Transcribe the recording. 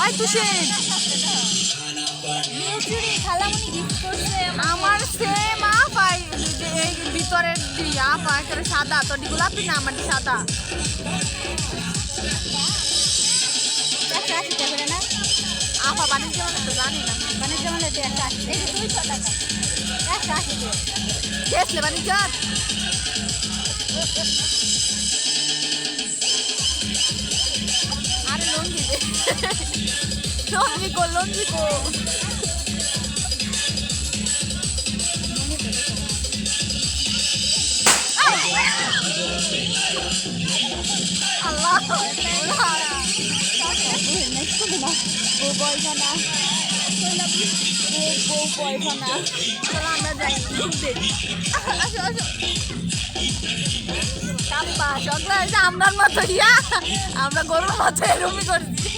ওই করছে। আমার সেম আপ আই যে এই ভিতরের আপ একেবারে সাদা। তো গোলাপি না আমার সাদা। একটা আপা বাণিজ্য মানে তো জানি না। বাণিজ্য মানে একটা আশি দুইশো টাকা। একটা আশি গেছলে বাণিজ্য। আরে নেক্সট করব না বউ বয়ফানা বউ বয়ফানা চলো আমরা যাই। দেখি আসো আসো কাপ্পা চকলা হয়েছে মতো ইয়া আমরা গরুর মতো এরমই করছি।